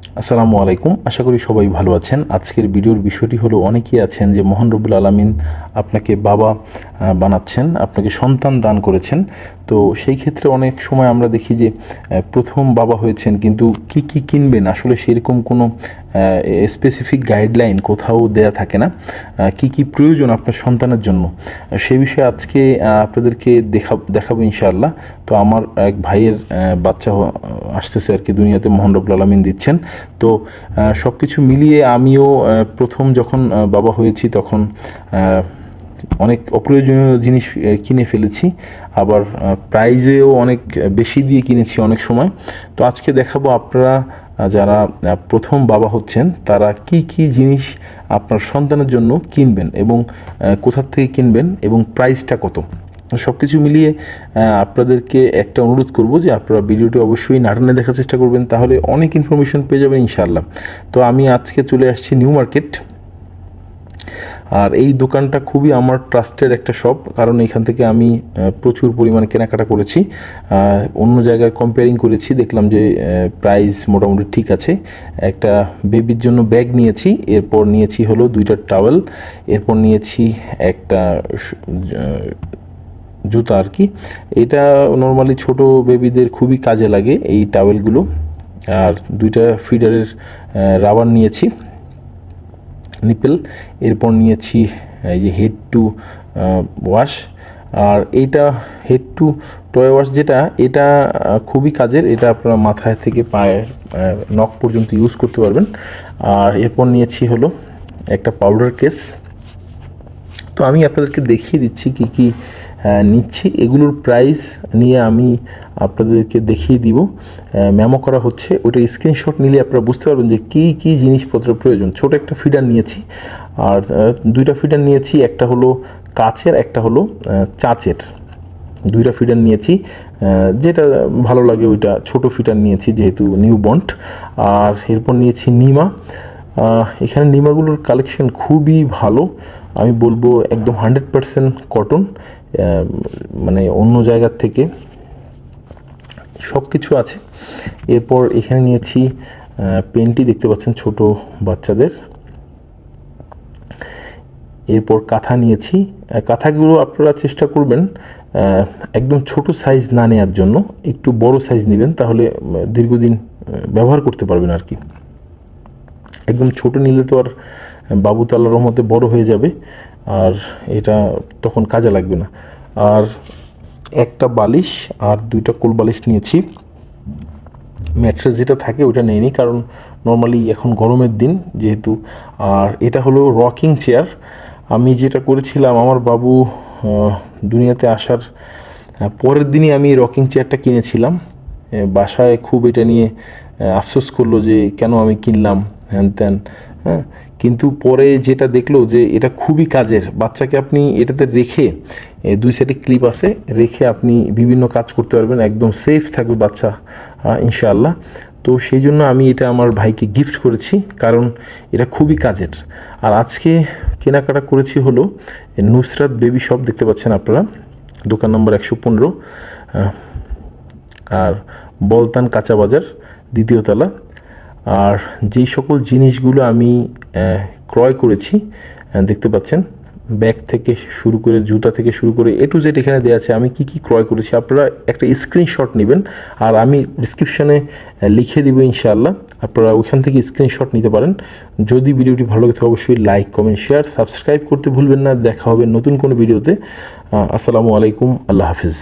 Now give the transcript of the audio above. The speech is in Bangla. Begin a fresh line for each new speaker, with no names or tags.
আসসালামু আলাইকুম। আশা করি সবাই ভালো আছেন। আজকের ভিডিওর বিষয়টি হলো অনেকেই আছেন যে মোহন রবুল আলমিন আপনাকে বাবা বানাচ্ছেন আপনাকে সন্তান দান করেছেন। তো সেই ক্ষেত্রে অনেক সময় আমরা দেখি যে প্রথম বাবা হয়েছেন কিন্তু কি কি কিনবেন? আসলে সেরকম কোনো স্পেসিফিক গাইডলাইন কোথাও দেয়া থাকে না। কি কি প্রয়োজন আপনার সন্তানের জন্য? আহ, সে বিষয়ে আজকে আপনাদেরকে দেখা দেখাবো ইনশাআল্লাহ। তো আমার এক ভাইয়ের বাচ্চা আসতেছে আর কি দুনিয়াতে মোহন রবুল আলমিন দিচ্ছেন। তো সব কিছু মিলিয়ে আমিও প্রথম যখন বাবা হয়েছি তখন অনেক অপ্রয়োজনীয় জিনিস কিনে ফেলেছি। আবার প্রাইজেও অনেক বেশি দিয়ে কিনেছি অনেক সময়। তো আজকে দেখাবো আপনারা যারা প্রথম বাবা হচ্ছেন, তারা কি কি জিনিস আপনার সন্তানের জন্য কিনবেন এবং কোথার থেকে কিনবেন এবং প্রাইসটা কত? সব কিছু মিলিয়ে আপনাদেরকে একটা অনুরোধ করব যে আপনারা ভিডিওটি অবশ্যই নাটনে দেখার চেষ্টা করবেন, তাহলে অনেক ইনফরমেশন পেয়ে যাবেন ইনশাআল্লাহ। তো আমি আজকে চলে আসছি নিউ মার্কেট আর এই দোকানটা খুবই আমার ট্রাস্টের একটা শপ কারণ এখান থেকে আমি প্রচুর পরিমাণে কেনাকাটা করেছি। অন্য জায়গায় কম্পেয়ারিং করেছি, দেখলাম যে প্রাইস মোটামুটি ঠিক আছে। একটা বেবির জন্য ব্যাগ নিয়েছি, এরপর নিয়েছি হলো দুইটা টাওয়েল এরপর নিয়েছি একটা জুতা আর কি। এটা নর্মালি ছোট বেবিদের খুবই কাজে লাগে এই টাওয়েলগুলো আর দুইটা ফিডারের রাবার নিয়েছি নিপেল এরপর নিয়েছি, এই যে হেড টু ওয়াশ আর এইটা হেড টু টয় ওয়াশ যেটা, এটা খুবই কাজের। এটা আপনারা মাথায় থেকে পায়ে নখ পর্যন্ত ইউজ করতে পারবেন। আর এরপর নিয়েছি হলো একটা পাউডার কেস তো আমি আপনাদেরকে দেখিয়ে দিচ্ছি কি কি নিচ্ছি। এগুলোর প্রাইস নিয়ে আমি আপনাদেরকে দেখিয়ে দিব। মেমো করা হচ্ছে। ওটা স্ক্রিনশট নিলে আপনারা বুঝতে পারবেন যে কী কী জিনিসপত্র প্রয়োজন। ছোট একটা ফিডার নিয়েছি। আর দুইটা ফিডার নিয়েছি। একটা হলো কাচের, একটা হলো চাচের। দুইটা ফিডার নিয়েছি। যেটা ভালো লাগে ওইটা। ছোট ফিডার নিয়েছি যেহেতু নিউ বন্ড আর এরপর নিয়েছি নিমা। এখানে নিমাগুলোর কালেকশন খুবই ভালো। আমি বলব একদম হান্ড্রেড পারসেন্ট কটন মানে অন্য জায়গার থেকে। সব কিছু আছে। এরপর এখানে নিয়েছি পেনটি দেখতে পাচ্ছেন ছোট বাচ্চাদের। এরপর কাঁথা নিয়েছি। কাঁথাগুলো আপনারা চেষ্টা করবেন একদম ছোট সাইজ না নেওয়ার জন্য, একটু বড় সাইজ নেবেন, তাহলে দীর্ঘদিন ব্যবহার করতে পারবেন আর কি। একদম ছোট নিলে তো আর বাবু তাল্লার রহমতে বড় হয়ে যাবে আর এটা তখন কাজে লাগবে না। আর একটা বালিশ আর দুইটা কোল বালিশ নিয়েছি। ম্যাট্রেস যেটা থাকে ওটা নেইনি কারণ নর্মালি এখন গরমের দিন যেহেতু। আর এটা হলো রকিং চেয়ার আমি যেটা করেছিলাম, আমার বাবু দুনিয়াতে আসার পরের দিনই আমি রকিং চেয়ারটা কিনেছিলাম। বাসায় খুব এটা নিয়ে আফসোস করল যে কেন আমি কিনলাম। হ্যান ত্যান হ্যাঁ? কিন্তু পরে যেটা দেখল যে এটা খুবই কাজের। বাচ্চাকে আপনি এটাতে রেখে দুই সাইডে ক্লিপ আছে, রেখে আপনি বিভিন্ন কাজ করতে পারবেন। একদম সেফ থাকবে বাচ্চা ইনশাআল্লাহ। তো সেই জন্য আমি এটা আমার ভাইকে গিফট করেছি, কারণ এটা খুবই কাজের। আর আজকে কেনাকাটা করেছি হলো নুসরাত বেবি শপ দেখতে পাচ্ছেন আপনারা, দোকান নম্বর একশো পনেরো আর বলতান কাঁচা বাজার, দ্বিতীয় তলা। আর যেই সকল জিনিসগুলো আমি ক্রয় করেছি দেখতে পাচ্ছেন, ব্যাগ থেকে শুরু করে, জুতা থেকে শুরু করে, এ টু জেড এখানে দেওয়া আছে, আমি কি কি ক্রয় করেছি, আপনারা একটা স্ক্রিনশট নেবেন, আর আমি ডিসক্রিপশানে লিখে দেবো ইনশাআল্লাহ, আপনারা ওইখান থেকে স্ক্রিনশট নিতে পারেন, যদি ভিডিওটি ভালো লাগে অবশ্যই লাইক কমেন্ট শেয়ার সাবস্ক্রাইব করতে ভুলবেন না, দেখা হবে নতুন কোনো ভিডিওতে আসসালামু আলাইকুম, আল্লাহ হাফিজ।